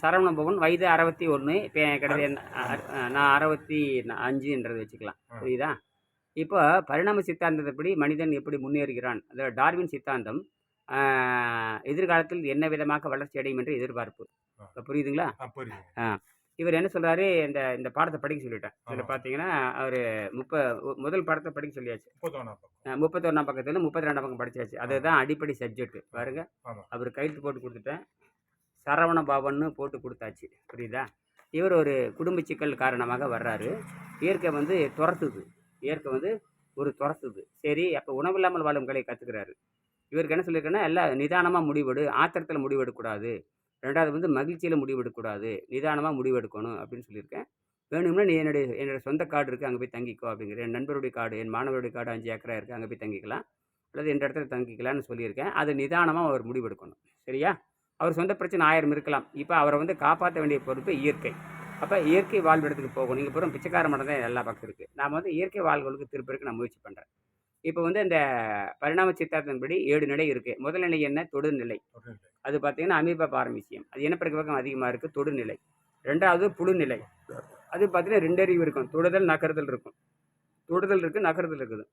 சரவண பவன் வயது அறுபத்தி ஒன்று இப்போ கிடையாது நான் அறுபத்தி அஞ்சுன்றது வச்சுக்கலாம். புரியுதா? இப்போ பரிணாம சித்தாந்தத்தைப்படி மனிதன் எப்படி முன்னேறுகிறான்? அதாவது டார்வின் சித்தாந்தம் எதிர்காலத்தில் என்ன விதமாக வளர்ச்சி அடையும் என்று எதிர்பார்ப்பு. இப்போ புரியுதுங்களா? இவர் என்ன சொல்றாரு? இந்த இந்த பாடத்தை படிக்க சொல்லிட்டேன் இதில். பார்த்தீங்கன்னா அவர் முப்ப முதல் பாடத்தை படிக்க சொல்லியாச்சு. முப்பத்தொன்னாம் பக்கத்துல முப்பத்தி ரெண்டாம் பக்கம் படிச்சாச்சு. அதுதான் அடிப்படை சப்ஜெக்ட் பாருங்க. அவர் கையெழுத்து போட்டு கொடுத்துட்டேன். சரவண பாபன்னு போட்டு கொடுத்தாச்சு. புரியுதா? இவர் ஒரு குடும்ப சிக்கல் காரணமாக வர்றாரு. இயற்கை வந்து துரத்துது. இயற்கை வந்து ஒரு துரத்துது. சரி அப்போ உணவில்லாமல் வாழும் கலை கற்றுக்கிறாரு இவருக்கு என்ன சொல்லியிருக்கேன்னா எல்லாம் நிதானமாக முடிவெடு. ஆத்திரத்தில் முடிவெடுக்கக்கூடாது ரெண்டாவது வந்து மகிழ்ச்சியில் முடிவெடுக்கக்கூடாது நிதானமாக முடிவெடுக்கணும். அப்படின்னு சொல்லியிருக்கேன். வேணும்னா நீ என்னுடைய என்னோடய சொந்த காடு இருக்குது அங்கே போய் தங்கிக்கோ. அப்படிங்கிற என் நண்பருடைய காடு என் மாணவருடைய காடு அஞ்சு ஏக்கரா இருக்குது அங்கே போய் தங்கிக்கலாம். அல்லது என் இடத்துல தங்கிக்கலாம்னு சொல்லியிருக்கேன். அது நிதானமாக அவர் முடிவெடுக்கணும். சரியா? அவர் சொந்த பிரச்சனை ஆயிரம் இருக்கலாம். இப்போ அவரை வந்து காப்பாற்ற வேண்டிய பொறுப்பு இயற்கை. அப்போ இயற்கை வாழ்விடத்துக்கு போகணும் நீங்கள் பூரா பிச்சைக்கார மட்டும் தான் எல்லா பக்கம் இருக்குது நான் வந்து இயற்கை வாழ்வுகளுக்கு திருப்பறதுக்கு நான் முயற்சி பண்ணுறேன் இப்போ வந்து இந்த பரிணாம சித்தார்த்தம்படி ஏழு நிலை இருக்குது முதல் நிலை என்ன? தொடுநிலை. அது பார்த்தீங்கன்னா அமீபா பாரமிசியம் அது இனப்பெருக்க பக்கம் அதிகமாக இருக்குது தொடுநிலை. ரெண்டாவது புழுநிலை. அது பார்த்தீங்கன்னா ரெண்டறிவு இருக்கும். தொடுதல் நகர்தல் இருக்கும். தொடுதல் இருக்குது நகர்தல் இருக்குது.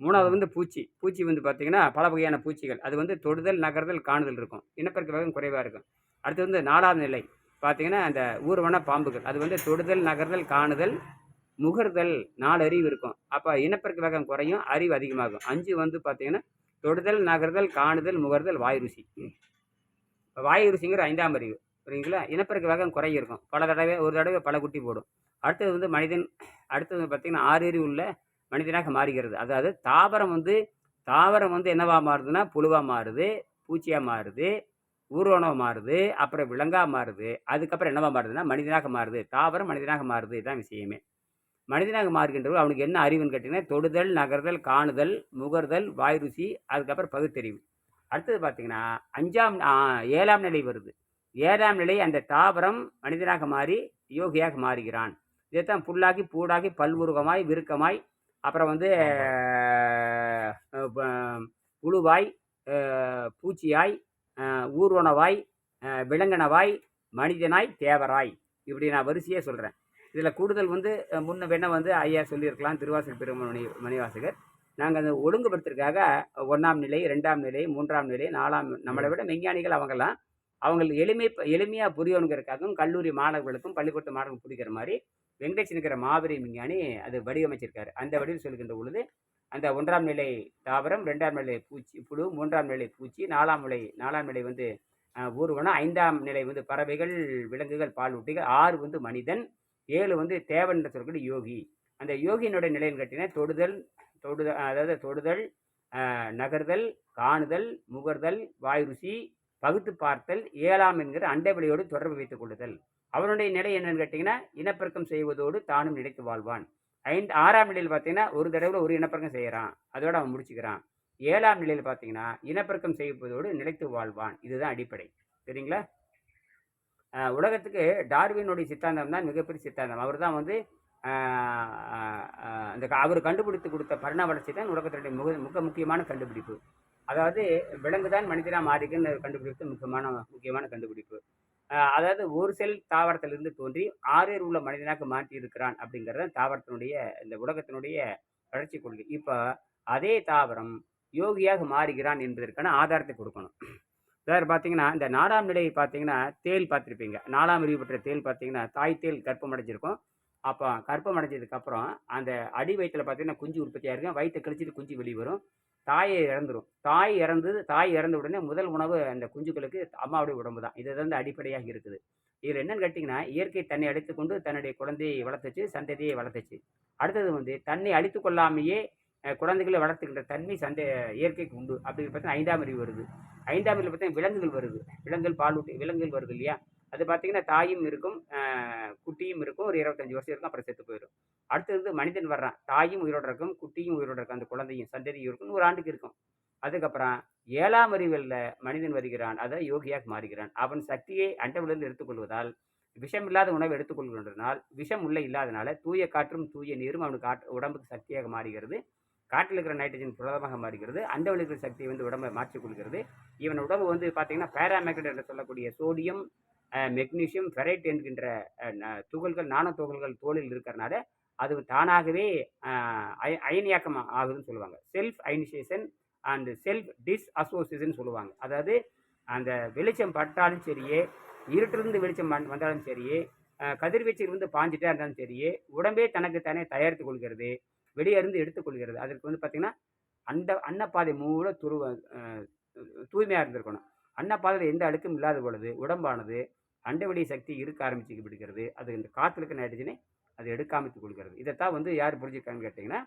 மூணாவது வந்து பூச்சி. பூச்சி வந்து பார்த்தீங்கன்னா பல வகையான பூச்சிகள். அது வந்து தொடுதல் நகர்தல் காணுதல் இருக்கும். இனப்பெருக்க வேகம் குறைவாக இருக்கும். அடுத்து வந்து நாலாவது நிலை பார்த்தீங்கன்னா அந்த ஊர்வன பாம்புகள். அது வந்து தொடுதல் நகர்தல் காணுதல் முகர்தல் நாலு அறிவு இருக்கும். அப்போ இனப்பெருக்க வேகம் குறையும் அறிவு அதிகமாகும். அஞ்சு வந்து பார்த்தீங்கன்னா தொடுதல் நகர்தல் காணுதல் முகர்தல் வாய் ருசி. இப்ப வாய் ருசிங்கிற ஐந்தாம் அறிவு. புரியுங்களா இனப்பெருக்க வேகம் குறைய இருக்கும். பல தடவை ஒரு தடவை பல குட்டி போடும். அடுத்தது வந்து மனிதன் அடுத்தது வந்து பார்த்திங்கன்னா ஆறு அறிவு உள்ள மனிதனாக மாறுகிறது. அதாவது தாவரம் வந்து தாவரம் வந்து என்னவா மாறுதுன்னா புழுவாக மாறுது பூச்சியாக மாறுது ஊர்வனமாக மாறுது அப்புறம் விலங்காக மாறுது. அதுக்கப்புறம் என்னவா மாறுதுன்னா மனிதனாக மாறுது. தாவரம் மனிதனாக மாறுது இதுதான் விஷயமே. மனிதனாக மாறுகின்றவர் அவனுக்கு என்ன அறிவுன்னு கேட்டிங்கன்னா தொடுதல் நகர்தல் காணுதல் முகர்தல் வாய் ருசி அதுக்கப்புறம் பகுத்தறிவு. அடுத்தது பார்த்திங்கன்னா அஞ்சாம் ஏழாம் நிலை வருது. ஏழாம் நிலை அந்த தாவரம் மனிதனாக மாறி யோகியாக மாறுகிறான். இதைத்தான் புல்லாகி பூடாகி பல்வுருகமாய் விருக்கமாய் அப்புறம் வந்து புழுவாய் பூச்சியாய் ஊர்வனவாய் விலங்கனவாய் மனிதனாய் தேவராய். இப்படி நான் வரிசையே சொல்கிறேன் இதில் கூடுதல் வந்து முன்ன வேணா வந்து ஐயா சொல்லியிருக்கலாம் திருவாசக பெருமணி மணிவாசகர். நாங்கள் அந்த ஒழுங்குபடுத்துறதுக்காக ஒன்றாம் நிலை ரெண்டாம் நிலை மூன்றாம் நிலை நாலாம் நம்மளை விட மெஞ்ஞானிகள் அவங்கெல்லாம் அவங்களுக்கு எளிமை எளிமையாக புரியணுங்கிறதுக்காகவும் கல்லூரி மாணவர்களுக்கும் பள்ளிக்கூட மாணவர்களுக்கும் புரிகிற மாதிரி வெங்கடேசனுங்கிற மாபெரும் விஞ்ஞானி அது வடிவமைச்சிருக்காரு. அந்த வடிவில் சொல்கின்ற பொழுது அந்த ஒன்றாம் நிலை தாவரம் ரெண்டாம் நிலை பூச்சி புழு மூன்றாம் நிலை பூச்சி நாலாம் நிலை நாலாம் நிலை வந்து ஊர்வனம் ஐந்தாம் நிலை வந்து பறவைகள் விலங்குகள் பாலூட்டிகள் ஆறு வந்து மனிதன் ஏழு வந்து தேவன் என்று சொல்லக்கூடிய யோகி. அந்த யோகியினுடைய நிலைன்னு கேட்டீங்கன்னா தொடுதல் தொடுதல் அதாவது தொடுதல் நகர்தல் காணுதல் முகர்தல் வாய் ருசி பகுத்து பார்த்தல் ஏழாம் என்கிற அண்டவெளியோடு தொடர்பு வைத்துக் கொள்ளுதல். அவனுடைய நிலை என்னன்னு கேட்டிங்கன்னா இனப்பெருக்கம் செய்வதோடு தானும் நினைத்து வாழ்வான். ஐந்து ஆறாம் நிலையில் பார்த்தீங்கன்னா ஒரு தடவை ஒரு இனப்பெருக்கம் செய்கிறான் அதோடு அவன் முடிச்சுக்கிறான். ஏழாம் நிலையில் பார்த்தீங்கன்னா இனப்பெருக்கம் செய்வதோடு நிலைத்து வாழ்வான். இதுதான் அடிப்படை. சரிங்களா? உலகத்துக்கு டார்வினுடைய சித்தாந்தம் தான் மிகப்பெரிய சித்தாந்தம். அவர் தான் வந்து அந்த அவர் கண்டுபிடித்து கொடுத்த பரிணாம வளர்ச்சி தான் உலகத்தினுடைய முக மிக முக்கியமான கண்டுபிடிப்பு. அதாவது விலங்கு தான் மனிதனாக மாறிக்குன்னு கண்டுபிடிப்பு முக்கியமான முக்கியமான கண்டுபிடிப்பு. அதாவது ஒரு செல் தாவரத்திலிருந்து தோன்றி ஆறேர் உள்ள மனிதனாக மாற்றி இருக்கிறான் அப்படிங்கிறது தாவரத்தினுடைய இந்த உலகத்தினுடைய வளர்ச்சி கொள்கை. இப்போ அதே தாவரம் யோகியாக மாறுகிறான் என்பதற்கான ஆதாரத்தை கொடுக்கணும். வேறு பார்த்தீங்கன்னா இந்த நாலாம் நிலையை பார்த்தீங்கன்னா தேல் பார்த்துருப்பீங்க. நாலாம் அறிவு பெற்ற தேல் பார்த்தீங்கன்னா தாய் தேல் கற்பம் அடைஞ்சிருக்கும். அப்போ கற்பம் அடைஞ்சதுக்கப்புறம் அந்த அடி வயிற்றில் பார்த்தீங்கன்னா குஞ்சு உற்பத்தி இருக்கும். வயிற்றை கழிச்சிட்டு குஞ்சு வெளியே வரும். தாயை இறந்துடும் தாய் இறந்து தாய் இறந்த உடனே முதல் உணவு அந்த குஞ்சுகளுக்கு அம்மாவுடைய உடம்பு தான். இது வந்து அடிப்படையாக இருக்குது. இதில் என்னன்னு கேட்டிங்கன்னா இயற்கை தன்னை அடித்துக்கொண்டு தன்னுடைய குழந்தையை வளர்த்துச்சு சந்ததியை வளர்த்துச்சு. அடுத்தது வந்து தன்னை அழித்து கொள்ளாமையே குழந்தைகளை வளர்த்துக்கின்ற தன்மை சந்த இயற்கைக்கு உண்டு. அப்படின்னு பார்த்தீங்கன்னா ஐந்தாம் அறிவு வருது. ஐந்தாம் அறிவு பார்த்தீங்கன்னா விலங்குகள் வருது. விலங்குகள் பாலூட்டி விலங்குகள் வருது இல்லையா? அது பார்த்தீங்கன்னா தாயும் இருக்கும் குட்டியும் இருக்கும் ஒரு இருபத்தஞ்சு வருஷம் இருக்கும் அப்புறம் செத்து போயிடும் அடுத்தது மனிதன் வர்றான். தாயும் உயிரோடு இருக்கும் குட்டியும் உயிரோட இருக்கும் அந்த குழந்தையும் சந்ததியும் இருக்கும் ஒரு ஆண்டுக்கு இருக்கும். அதுக்கப்புறம் ஏழாம் அறிவில் மனிதன் வருகிறான் அதை யோகியாக மாறுகிறான். அவன் சக்தியை அண்டவிலிருந்து எடுத்துக்கொள்வதால் விஷம் இல்லாத உணவை எடுத்துக்கொள்கின்றனால் விஷம் உள்ள இல்லாதனால தூய காற்றும் தூய நீரும் அவனுக்கு காட்டு உடம்புக்கு சக்தியாக மாறுகிறது. காற்றில் இருக்கிற நைட்ரஜன் புரதமாக மாறுகிறது. அந்த இருக்கிற சக்தியை வந்து உடம்பை மாற்றிக் கொள்கிறது. இவன் உடம்பு வந்து பார்த்தீங்கன்னா பேராமேக்னட் என்று சொல்லக்கூடிய சோடியம் மெக்னீஷியம் ஃபெரைட் என்கின்ற ந- துகள்கள் நானோ துகள்கள் தோலில் இருக்கிறனால அது தானாகவே அயனியாக்கம் ஆகுதுன்னு சொல்லுவாங்க. Self ionisation and self dissociation சொல்லுவாங்க. அதாவது அந்த வெளிச்சம் பட்டாலும் சரியே இருட்டிலிருந்து வெளிச்சம் வந்- வந்தாலும் சரியே கதிர்வீச்சிலிருந்து பாஞ்சிட்டே இருந்தாலும் சரியே உடம்பே தனக்கு தானே தயாரித்து கொள்கிறது வெளியே இருந்து எடுத்துக்கொள்கிறது அதற்கு வந்து பார்த்திங்கன்னா அந்த அன்னப்பாதை மூல துருவ தூய்மையாக இருந்திருக்கணும். அன்னப்பாதையில் எந்த அழுக்கும் இல்லாத பொழுது உடம்பானது அண்டவெளி சக்தி இருக்க ஆரம்பிச்சு விடுகிறது. அது இந்த காற்றுல இருக்க நைட்ரஜனை அது எடுக்காமித்துக் கொள்கிறது. இதைத்தான் வந்து யார் புரிஞ்சிருக்கான்னு கேட்டிங்கன்னா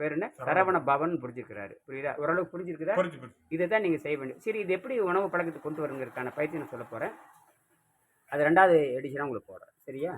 பேர் என்ன? சரவண பவன் புரிஞ்சிருக்கிறாரு புரியுதா? ஓரளவுக்கு புரிஞ்சிருக்குதா? புரிஞ்சு புரிஞ்சு. இதை தான் நீங்கள் செய்ய வேண்டும் சரி இது எப்படி உணவு பழக்கத்துக்கு கொண்டு வருங்கிறதுக்கான பயிற்சி நான் சொல்ல போகிறேன் அது ரெண்டாவது எடிஷனாக உங்களுக்கு போடுறேன். சரியா?